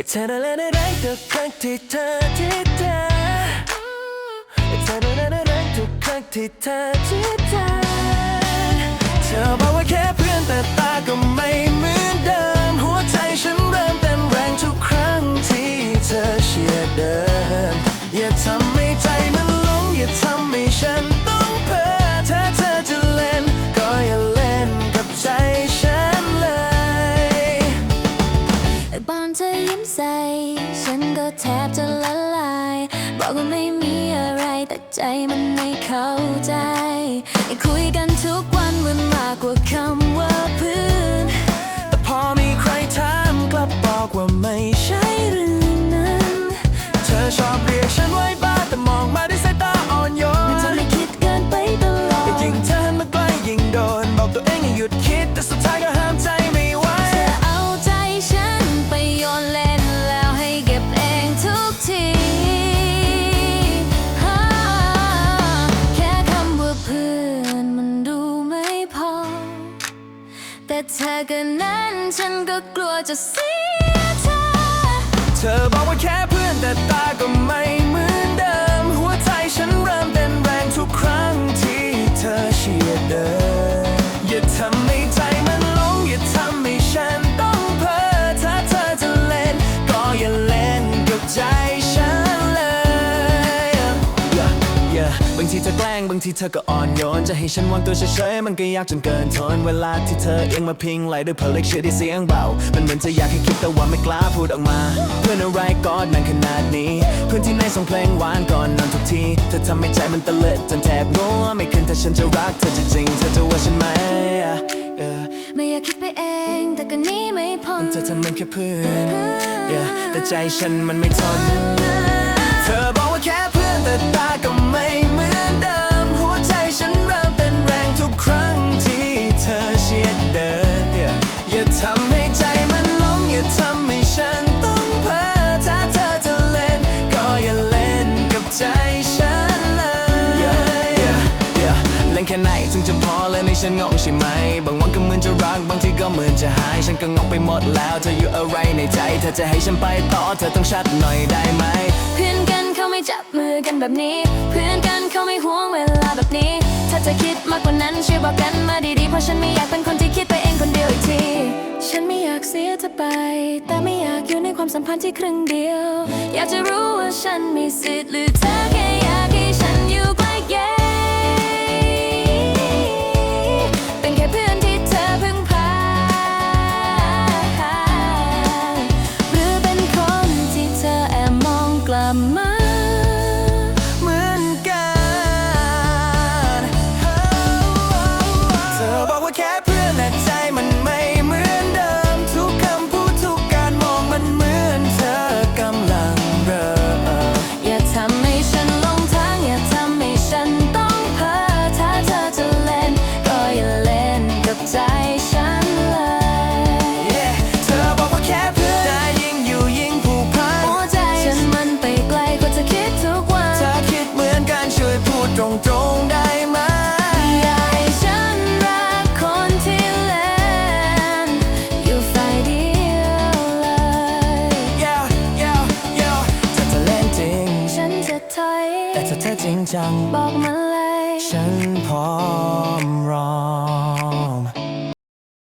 อ้เธอน่าเล่นอะไรทุกครั้งที่เธอที่เธอไอ้เธอน่าเล่นอะไรทุกครั้งที่เธอที่เธอ เธอยิ้มใส่ฉันก็แทบจะละลาย บอกว่าไม่มีอะไรแต่ใจมันไม่เข้าใจ คุยกันทุกวันมันมากกว่าคำว่าเพื่อนแต่พอมีใครถามกลับบอกว่าไม่ใช่ แต่นั้นฉันก็กลัวจะเสียเธอ เธอบอกว่าแค่เพื่อนแต่ตาก็ไม่ ทีเธอแกล้งบางทีเธอก็อ่อนโยน จะให้ฉันวางตัวเฉยๆมันก็ยากจนเกินทน เวลาที่เธอเอียงมาพิงไหลด้วยเพลิกเชื่อที่เสียงเบา มันเหมือนจะอยากให้คิดแต่ว่าไม่กล้าพูดออกมา เพื่อนอะไรก็นานขนาดนี้ เพื่อนที่ไหนส่งเพลงหวานก่อนนอนทุกที เธอทำให้ใจมันตะเลิดจนแทบงัวไม่ขึ้นถ้าฉันจะรักเธอจริงๆเธอจะว่าฉันไหม Yeah ไม่อยากคิดไปเองแต่ก็หนี้ไม่พ้นเธอทำมันแค่เพื่อน yeah แต่ใจฉันมันไม่ทน เธอบอกว่าแค่เพื่อนแต่ตาก็ ไหนถึงจะพอเล่นให้ฉันงงใช่ไหม บางวันก็เหมือนจะรักบางทีก็เหมือนจะหาย ฉันก็งงไปหมดแล้วเธออยู่อะไรในใจ เธอจะให้ฉันไปต่อเธอต้องชัดหน่อยได้ไหม เพื่อนกันเขาไม่จับมือกันแบบนี้ เพื่อนกันเขาไม่ห่วงเวลาแบบนี้ ถ้าจะคิดมากกว่านั้นช่วยบอกกันมาดีๆเพราะฉันไม่อยากเป็นคนที่คิดไปเองคนเดียวอีกที ฉันไม่อยากเสียเธอไป แต่ไม่อยากอยู่ในความสัมพันธ์ที่ครึ่งเดียว อยากจะรู้ว่าฉันมีสิทธิ์หรือเธอแค่ แต่ถ้าเธอจริงจัง บอกมาเลย ฉันพร้อมรอง